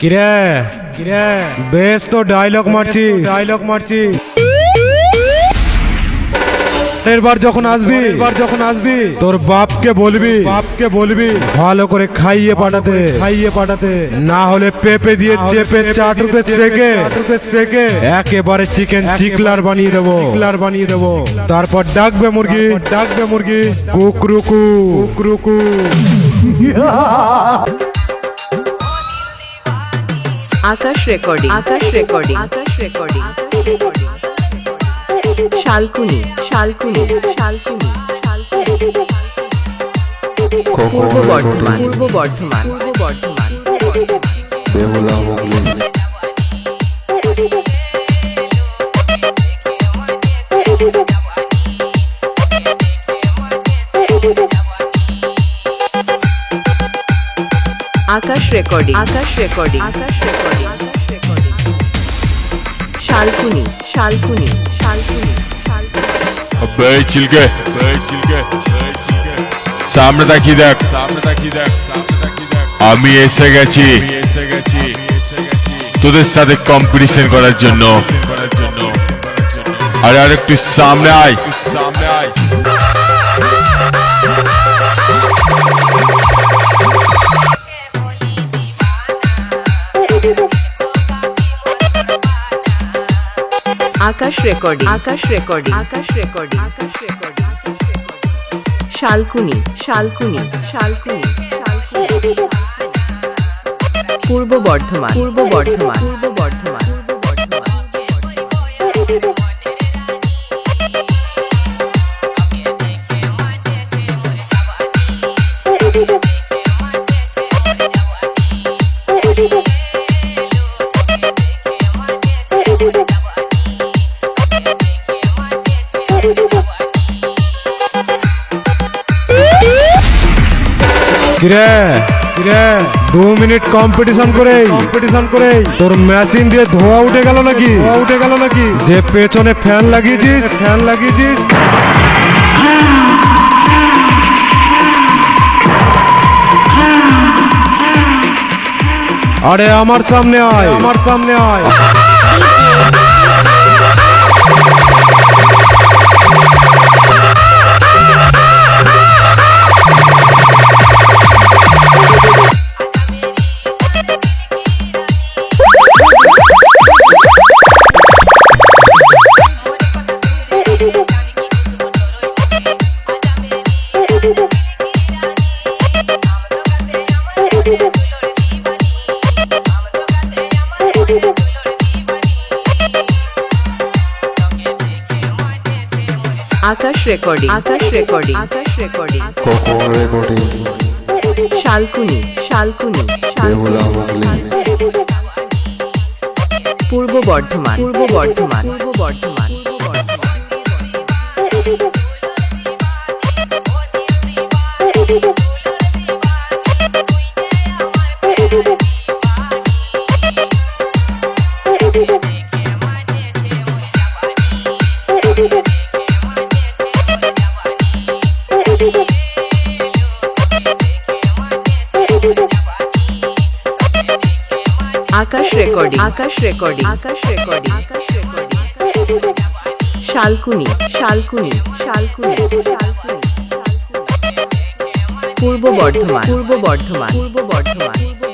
কিরে? কিরে বেশ তো ডায়লগ মারছি ডায়লগ মারছি এরবার যখন আসবি এরবার যখন আসবি তোর বাপকে বলবি বাপকে বলবি ভালো করে খাইয়ে পাঠাতে। খাইয়ে পাঠাতে। না হলে পেপে দিয়ে চেপে চাটুতে সেকে সেকে একেবারে চিকেন চিকলার বানিয়ে দেবো। চিকলার বানিয়ে দেবো। তারপর ডাকবে মুরগি। ডাকবে মুরগি। কুকরুকু। কুকরুকু। Akash recording. Akash recording. Akash recording. Shalkuni Shalkuni Shalkuni Shalkuni. Purba Bardhaman. Purba Bardhaman. Purba Bardhaman. Behula Akash recording Akash recording Akash recording Shalkuni Shalkuni Shalkuni Shalkuni. ওই চিলকে ওই চিলকে সামনে দেখি দেখ সামনে দেখি দেখ আমি এসে গেছি। তোদের সাথে কম্পিটিশন করার জন্য। আরে আরেকটু সামনে আয়। সামনে আয়। Akash recording. Akash recording. Akash recording. Akash recording. Shalkuni Shalkuni Shalkuni Shalkuni. Purba Bardhaman. Purba Bardhaman. পূর্ব কিরে কিরে দু মিনিট কম্পিটিশন করে কম্পিটিশন করে তোর মেশিন দিয়ে ধোয়া উঠে গেল নাকি? ধোয়া উঠে গেল নাকি? যে পেছনে ফ্যান লাগিয়েছিস। ফ্যান লাগিয়েছিস। আরে আমার সামনে আয়। আমার সামনে আয়। Akash recording Akash recording Akash recording. Cocoa recording? Shalkuni Shalkuni Purba Bardhaman Purba Bardhaman Purba Bardhaman. Purba Bardhaman Akash recording. Akash recording. Akash recording. Akash recording. Shalkuni. Shalkuni. Shalkuni. Shalkuni. Purba Bardhaman. Purba Bardhaman. Purba Bardhaman. পূর্ব